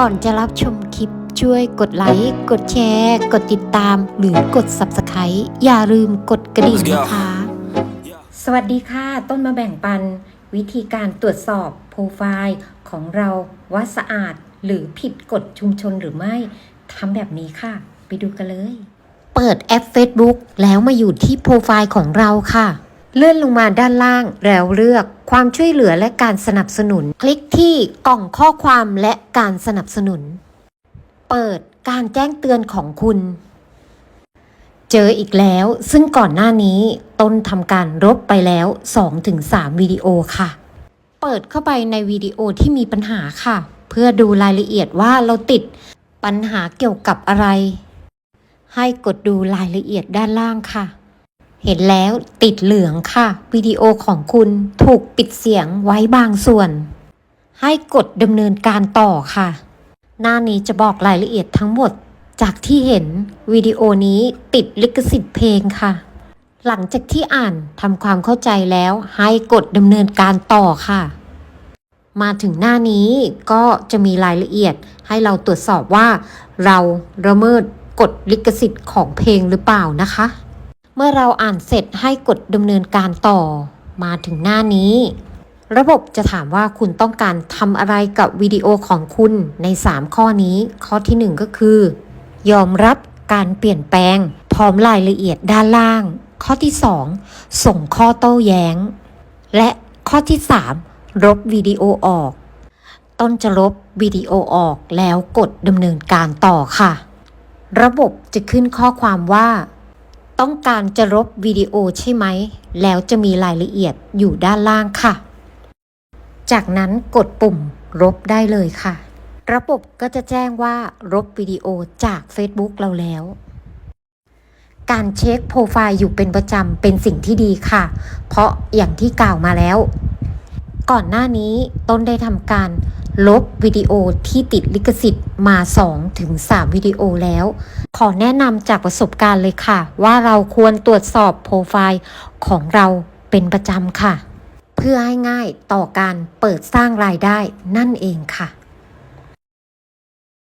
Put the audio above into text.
ก่อนจะรับชมคลิปช่วยกดไลค์ กดแชร์ กดติดตาม หรือกด Subscribe อย่าลืมกดกระดิ่งนะคะ สวัสดีค่ะ ต้นมาแบ่งปัน วิธีการตรวจสอบโปรไฟล์ของเราว่าสะอาดหรือผิดกฎชุมชนหรือไม่ทำแบบนี้ค่ะ ไปดูกันเลย เปิดแอป Facebook แล้วมาอยู่ที่โปรไฟล์ของเราค่ะ เลื่อนลงมาด้านล่างแล้วเลือกความช่วยเหลือและการสนับสนุน คลิกที่กล่องข้อความและการสนับสนุน เปิดการแจ้งเตือนของคุณ เจออีกแล้วซึ่งก่อนหน้านี้ต้นทำการลบไปแล้ว 2-3 วิดีโอค่ะ เปิดเข้าไปในวิดีโอที่มีปัญหาค่ะ เพื่อดูรายละเอียดว่าเราติดปัญหาเกี่ยวกับอะไร ให้กดดูรายละเอียดด้านล่างค่ะ เห็นแล้วติดเหลืองค่ะ วิดีโอของคุณถูกปิดเสียงไว้บางส่วน ให้กดดำเนินการต่อค่ะ หน้านี้จะบอกรายละเอียดทั้งหมด จากที่เห็นวิดีโอนี้ติดลิขสิทธิ์เพลงค่ะ หลังจากที่อ่านทำความเข้าใจแล้วให้กดดำเนินการต่อค่ะ มาถึงหน้านี้ก็จะมีรายละเอียดให้เราตรวจสอบว่า เราละเมิดกฎลิขสิทธิ์ของเพลงหรือเปล่านะคะ เมื่อเราอ่านเสร็จให้กดดำเนินการต่อ มาถึงหน้านี้ ระบบจะถามว่าคุณต้องการทำอะไรกับวิดีโอของคุณใน 3 ข้อนี้ ข้อทีหนึ่1 ก็คือ ยอมรับการเปลี่ยนแปลง พร้อมรายละเอียดด้านล่าง ข้อที่ 2 ส่งข้อโต้แย้ง และข้อที่ 3 ลบวิดีโอออก ต้นจะลบวิดีโอออกแล้วกดดำเนินการต่อค่ะ ระบบจะขึ้นข้อความว่า ต้องการจะลบวิดีโอใช่ไหม แล้วจะมีรายละเอียดอยู่ด้านล่างค่ะ จากนั้นกดปุ่มลบได้เลยค่ะ ระบบก็จะแจ้งว่าลบวิดีโอจาก Facebook เราแล้ว การเช็คโปรไฟล์อยู่เป็นประจำเป็นสิ่งที่ดีค่ะ เพราะอย่างที่กล่าวมาแล้ว ก่อนหน้านี้ต้นได้ทำการ ลบวิดีโอที่ติดลิขสิทธิ์มา2-3ถึง3วิดีโอแล้ว ขอแนะนำจากประสบการณ์เลยค่ะ ว่าเราควรตรวจสอบโปรไฟล์ของเราเป็นประจำค่ะ เพื่อให้ง่ายต่อการเปิดสร้างรายได้นั่นเองค่ะ